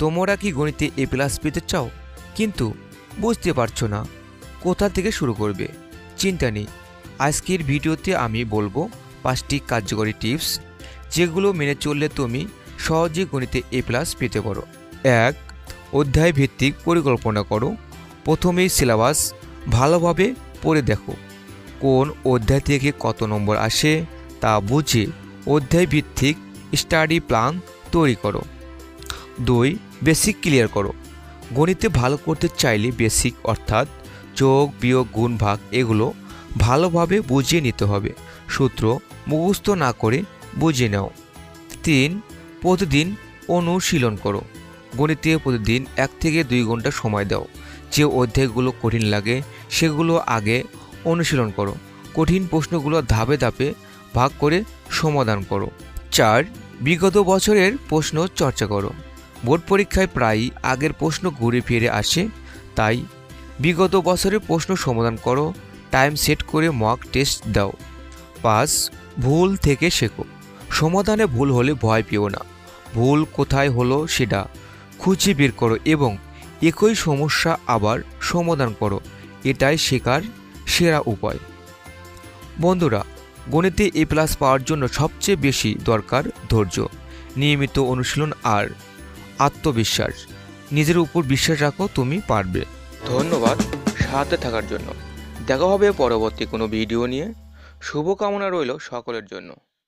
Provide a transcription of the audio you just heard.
তোমরা কি গণিতে এ প্লাস পেতে চাও? কিন্তু বুঝতে পারছ না, কোথা থেকে শুরু করবে? চিন্তা নেই। আজকের ভিডিওতে আমি বলব পাঁচটি কার্যকরী টিপস, যেগুলো মেনে চললে তুমি সহজে গণিতে এ প্লাস পেতে পারো। এক অধ্যায় ভিত্তিক পরিকল্পনা করো। প্রথমেই সিলেবাস ভালোভাবে পড়ে দেখো। কোন অধ্যায় থেকে কত নম্বর আসে তা বুঝে অধ্যায় ভিত্তিক স্টাডি প্ল্যান তৈরি করো। দুই বেসিক ক্লিয়ার করো। গণিতে ভালো করতে চাইলে বেসিক অর্থাৎ যোগ, বিয়োগ, গুণ, ভাগ এগুলো ভালোভাবে বুঝিয়ে নিতে হবে। সূত্র মুখস্থ না করে বুঝে নাও। তিন, প্রতিদিন অনুশীলন করো। গণিতে প্রতিদিন এক থেকে দুই ঘণ্টা সময় দাও। যে অধ্যায়গুলো কঠিন লাগে সেগুলো আগে অনুশীলন করো। কঠিন প্রশ্নগুলো ধাপে ধাপে ভাগ করে সমাধান করো। চার, বিগত বছরের প্রশ্ন চর্চা করো। বোর্ড পরীক্ষায় প্রায়ই আগের প্রশ্ন ঘুরে ফিরে আসে, তাই বিগত বছরের প্রশ্ন সমাধান করো, টাইম সেট করে মক টেস্ট দাও। পাস, ভুল থেকে শেখো। সমাধানে ভুল হলে ভয় পেও না। ভুল কোথায় হলো সেটা খুঁজে বের করো এবং একই সমস্যা আবার সমাধান করো, এটাই শেখার সেরা উপায়। বন্ধুরা, গণিতে এ প্লাস পাওয়ার জন্য সবচেয়ে বেশি দরকার ধৈর্য। নিয়মিত অনুশীলন আর আত্মবিশ্বাস। নিজের উপর বিশ্বাস রাখো, তুমি পারবে। ধন্যবাদ সাথে থাকার জন্য। দেখা হবে পরবর্তী কোনো ভিডিও নিয়ে। শুভকামনা রইল সকলের জন্য।